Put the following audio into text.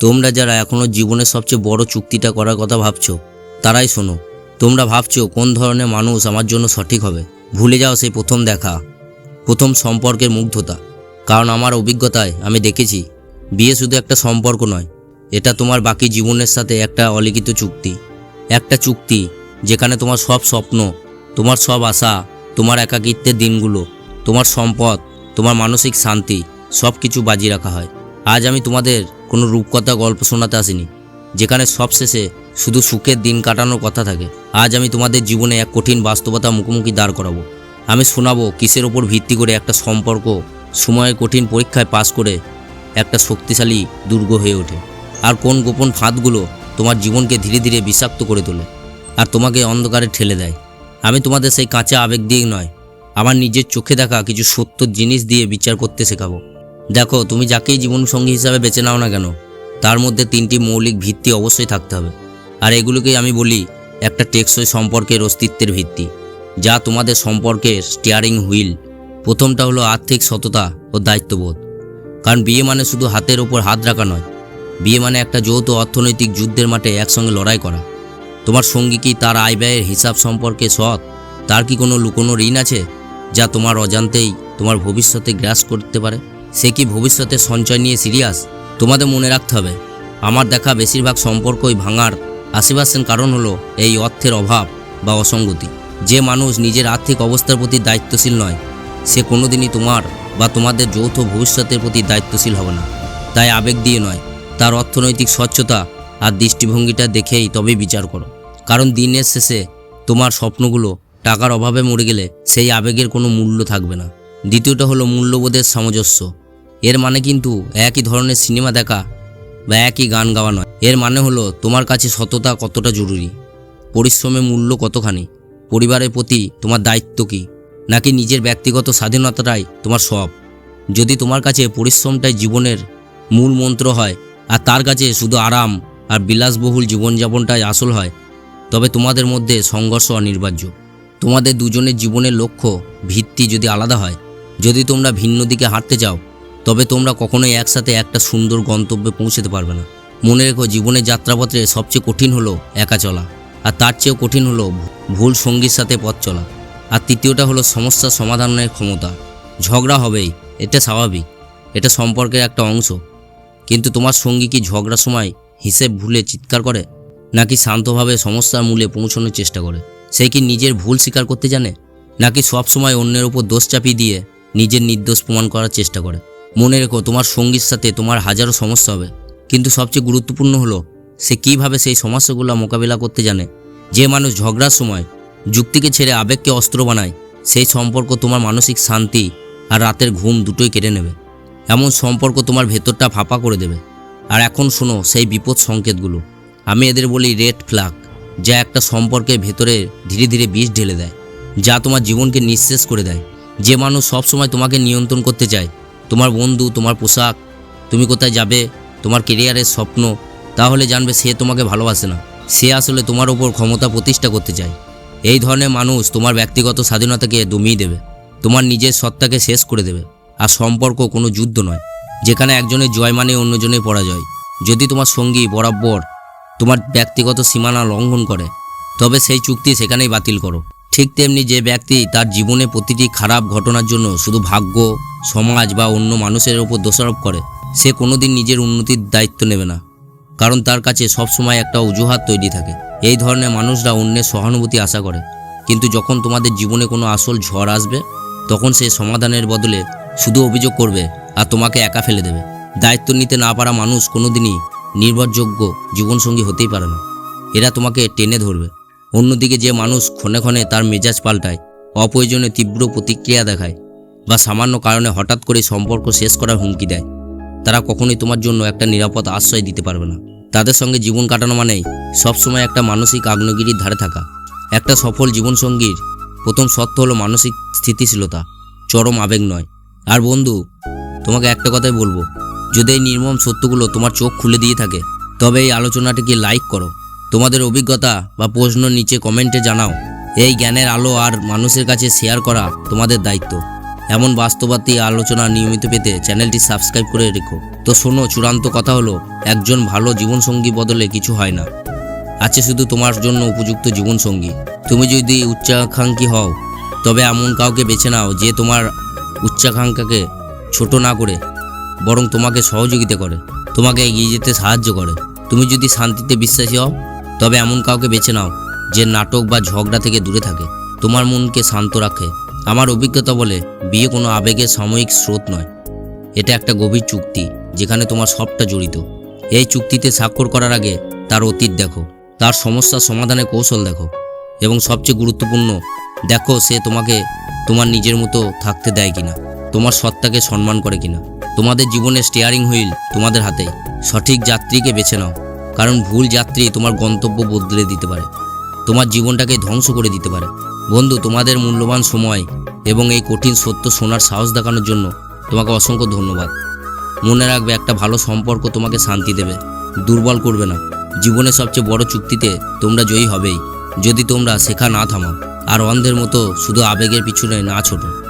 তোমরা যারা এখনও জীবনের সবচেয়ে বড় চুক্তিটা করার কথা ভাবছ, তারাই শোনো। তোমরা ভাবছ কোন ধরনের মানুষ আমার জন্য সঠিক হবে। ভুলে যাও সেই প্রথম দেখা, প্রথম সম্পর্কের মুগ্ধতা। কারণ আমার অভিজ্ঞতায় আমি দেখেছি, বিয়ে শুধু একটা সম্পর্ক নয়, এটা তোমার বাকি জীবনের সাথে একটা অলিখিত চুক্তি। একটা চুক্তি যেখানে তোমার সব স্বপ্ন, তোমার সব আশা, তোমার একাকিত্বের দিনগুলো, তোমার সম্পদ, তোমার মানসিক শান্তি সব কিছু বাজি রাখা হয়। আজ আমি তোমাদের কোনো রূপকথা গল্প শোনাতে আসিনি, যেখানে সবশেষে শুধু সুখের দিন কাটানোর কথা থাকে। আজ আমি তোমাদের জীবনে এক কঠিন বাস্তবতা মুখোমুখি দাঁড় করাবো। আমি শোনাবো কিসের ওপর ভিত্তি করে একটা সম্পর্ক সময়ের কঠিন পরীক্ষায় পাশ করে একটা শক্তিশালী দুর্গ হয়ে ওঠে, আর কোন গোপন ফাঁদগুলো তোমার জীবনকে ধীরে ধীরে বিষাক্ত করে তোলে, আর তোমাকে অন্ধকারে ঠেলে দেয়। আমি তোমাদের সেই কাঁচা আবেগ দিয়ে নয়, আমার নিজের চোখে দেখা কিছু সত্য জিনিস দিয়ে বিচার করতে শেখাবো। দেখো, তুমি যাকেই জীবনসঙ্গী হিসাবে বেছে নাও না কেন, তার মধ্যে তিনটি মৌলিক ভিত্তি অবশ্যই থাকতে হবে। আর এগুলোকেই আমি বলি একটা টেকসই সম্পর্কের অস্তিত্বের ভিত্তি, যা তোমাদের সম্পর্কের স্টিয়ারিং হুইল প্রথমটা হলো আর্থিক সততা ও দায়িত্ববোধ। কারণ বিয়ে মানে শুধু হাতের ওপর হাত রাখা নয়, বিয়ে মানে একটা যৌথ অর্থনৈতিক যুদ্ধের মাঠে একসঙ্গে লড়াই করা। তোমার সঙ্গী কি তার আয় ব্যয়ের হিসাব সম্পর্কে সৎ? তার কি কোনো লুকোনো ঋণ আছে, যা তোমার অজান্তেই তোমার ভবিষ্যতে গ্রাস করতে পারে? সে কি ভবিষ্যতে সঞ্চয় নিয়ে সিরিয়াস তোমাদের মনে রাখতে হবে, আমার দেখা বেশিরভাগ সম্পর্কই ভাঙার আশি কারণ হলো এই অর্থের অভাব বা অসঙ্গতি। যে মানুষ নিজের আর্থিক অবস্থার প্রতি দায়িত্বশীল নয়, সে কোনোদিনই তোমার বা তোমাদের যৌথ ভবিষ্যতের প্রতি দায়িত্বশীল হবে না। তাই আবেগ দিয়ে নয়, তার অর্থনৈতিক স্বচ্ছতা আর দৃষ্টিভঙ্গিটা দেখেই তবে বিচার করো। কারণ দিনের শেষে তোমার স্বপ্নগুলো টাকার অভাবে মরে গেলে সেই আবেগের কোনো মূল্য থাকবে না। দ্বিতীয়টা হলো মূল্যবোধের সামঞ্জস্য। এর মানে কিন্তু একই ধরনের সিনেমা দেখা বা একই গান গাওয়া নয়। এর মানে হলো তোমার কাছে সততা কতটা জরুরি? পরিশ্রমের মূল্য কতখানি? পরিবারের প্রতি তোমার দায়িত্ব কী? নাকি নিজের ব্যক্তিগত স্বাধীনতাটাই তোমার সব? যদি তোমার কাছে পরিশ্রমটাই জীবনের মূল মন্ত্র হয় আর তার কাছে শুধু আরাম আর বিলাসবহুল জীবনযাপনটাই আসল হয়, তবে তোমাদের মধ্যে সংঘর্ষ অনিবার্য। তোমাদের দুজনের জীবনের লক্ষ্য ভিত্তি যদি আলাদা হয়, যদি তোমরা ভিন্ন দিকে হাঁটতে চাও তবে তোমরা কখনোই একসাথে একটা সুন্দর গন্তব্যে পৌঁছতে পারবে না। মনে রেখো, জীবনের যাত্রাপথে সবচেয়ে কঠিন হলো একা চলা, আর তার চেয়েও কঠিন হলো ভুল সঙ্গীর সাথে পথ চলা। আর তৃতীয়টা হলো সমস্যা সমাধানের ক্ষমতা। ঝগড়া হবেই, এটা স্বাভাবিক, এটা সম্পর্কের একটা অংশ। কিন্তু তোমার সঙ্গী কি ঝগড়ার সময় হিসেব ভুলে চিৎকার করে? নাকি শান্তভাবে সমস্যার মূলে পৌঁছানোর চেষ্টা করে? সে কি নিজের ভুল স্বীকার করতে জানে? নাকি সব সময় অন্যের ওপর দোষ চাপিয়ে দিয়ে নিজের নির্দোষ প্রমাণ করার চেষ্টা করে? মনে রেখো, তোমার সঙ্গীর সাথে তোমার হাজারো সমস্যা হবে। কিন্তু সবচেয়ে গুরুত্বপূর্ণ হলো, সে কীভাবে সেই সমস্যাগুলো মোকাবিলা করতে জানে? যে মানুষ ঝগড়ার সময় যুক্তিকে ছেড়ে আবেগকে অস্ত্র বানায়, সেই সম্পর্ক তোমার মানসিক শান্তি আর রাতের ঘুম দুটোই কেড়ে নেবে। এমন সম্পর্ক তোমার ভেতরটা ফাঁপা করে দেবে। আর এখন শোনো সেই বিপদ সংকেতগুলো। আমি এদের বলি রেড ফ্ল্যাগ, যা একটা সম্পর্কের ভেতরে ধীরে ধীরে বিষ ঢেলে দেয়, যা তোমার জীবনকে নিঃশেষ করে দেয়। যে মানুষ সবসময় তোমাকে নিয়ন্ত্রণ করতে চায় তোমার বন্ধু, তোমার পোশাক, তুমি কোথায় যাবে, তোমার কেরিয়ারের স্বপ্ন, তাহলে জানবে সে তোমাকে ভালোবাসে না। সে আসলে তোমার ওপর ক্ষমতা প্রতিষ্ঠা করতে চায়। এই ধরনের মানুষ তোমার ব্যক্তিগত স্বাধীনতাকে দমিয়ে দেবে, তোমার নিজের সত্তাকে শেষ করে দেবে। আর সম্পর্ক কোনো যুদ্ধ নয়, যেখানে একজনের জয় মানে অন্যজনের পরাজয়। যদি তোমার সঙ্গী বরাবর তোমার ব্যক্তিগত সীমানা লঙ্ঘন করে, তবে সেই চুক্তি সেখানেই বাতিল করো। ঠিক তেমনি যে ব্যক্তি তার জীবনে প্রতিটি খারাপ ঘটনার জন্য শুধু ভাগ্য, সমাজ বা অন্য মানুষের ওপর দোষারোপ করে, সে কোনোদিন নিজের উন্নতির দায়িত্ব নেবে না। কারণ তার কাছে সবসময় একটা অজুহাত তৈরি থাকে। এই ধরনের মানুষরা অন্যের সহানুভূতি আশা করে। কিন্তু যখন তোমাদের জীবনে কোনো আসল ঝড় আসবে, তখন সে সমাধানের বদলে শুধু অভিযোগ করবে আর তোমাকে একা ফেলে দেবে। দায়িত্ব নিতে না পারা মানুষ কোনোদিনই নির্ভরযোগ্য জীবনসঙ্গী হতেই পারে না। এরা তোমাকে টেনে ধরবে। অন্যদিকে যে মানুষ ক্ষণে ক্ষণে তার মেজাজ পাল্টায় অপ্রয়োজনে তীব্র প্রতিক্রিয়া দেখায় বা সামান্য কারণে হঠাৎ করে সম্পর্ক শেষ করার হুমকি দেয়, তারা কখনোই তোমার জন্য একটা নিরাপদ আশ্রয় দিতে পারবে না। তাদের সঙ্গে জীবন কাটানো মানেই সবসময় একটা মানসিক আগ্নেয়গিরির ধারে থাকা। একটা সফল জীবনসঙ্গীর প্রথম সত্য হলো মানসিক স্থিতিশীলতা, চরম আবেগ নয়। আর বন্ধু, তোমাকে একটা কথাই বলব, যদি এই নির্মম সত্যগুলো তোমার চোখ খুলে দিয়ে থাকে, তবে এই আলোচনাটিকে লাইক করো। তোমাদের অভিজ্ঞতা বা প্রশ্ন নিচে কমেন্টে জানাও। এই জ্ঞানের আলো আর মানুষের কাছে শেয়ার করা তোমাদের দায়িত্ব। এমন বাস্তবাতী আলোচনা নিয়মিত পেতে চ্যানেলটি সাবস্ক্রাইব করে রেখো। তো শোনো, চূড়ান্ত কথা হলো, একজন ভালো জীবনসঙ্গী বদলে কিছু হয় না। আছে শুধু তোমার জন্য উপযুক্ত জীবনসঙ্গী। তুমি যদি উচ্চাকাঙ্ক্ষী হও, তবে এমন কাউকে বেছে নাও যে তোমার উচ্চাকাঙ্ক্ষাকে ছোট না করে, বরং তোমাকে সহযোগিতা করে, তোমাকে এগিয়ে যেতে সাহায্য করে। তুমি যদি শান্তিতে বিশ্বাসী হও তবে এমন কাউকে বেছে নাও যে নাটক বা ঝগড়া থেকে দূরে থাকে। তোমার মনকে শান্ত রাখে। আমার অভিজ্ঞতা বলে, বিয়ে কোনো আবেগের সাময়িক স্রোত নয়। এটা একটা গভীর চুক্তি, যেখানে তোমার সবটা জড়িত। এই চুক্তিতে স্বাক্ষর করার আগে তার অতীত দেখো। তার সমস্যার সমাধানের কৌশল দেখো। এবং সবচেয়ে গুরুত্বপূর্ণ, দেখো সে তোমাকে, তোমার নিজের মতো থাকতে দেয় কিনা। তোমার সত্তাকে সম্মান করে কিনা। তোমাদের জীবনের স্টিয়ারিং হুইল তোমাদের হাতে। সঠিক যাত্রীকে বেছে নাও। কারণ ভুল যাত্রী তোমার গন্তব্য বদলে দিতে পারে। তোমার জীবনটাকে ধ্বংস করে দিতে পারে। বন্ধু, তোমাদের মূল্যবান সময় এবং এই কঠিন সত্য শোনার সাহস দেখানোর জন্য তোমাকে অসংখ্য ধন্যবাদ। মনে রাখবে, একটা ভালো সম্পর্ক তোমাকে শান্তি দেবে। দুর্বল করবে না। জীবনের সবচেয়ে বড় চুক্তিতে তোমরা জয়ী হবেই। যদি তোমরা শেখা না থামাও, আর অন্ধের মতো শুধু আবেগের পিছনে না ছোটো।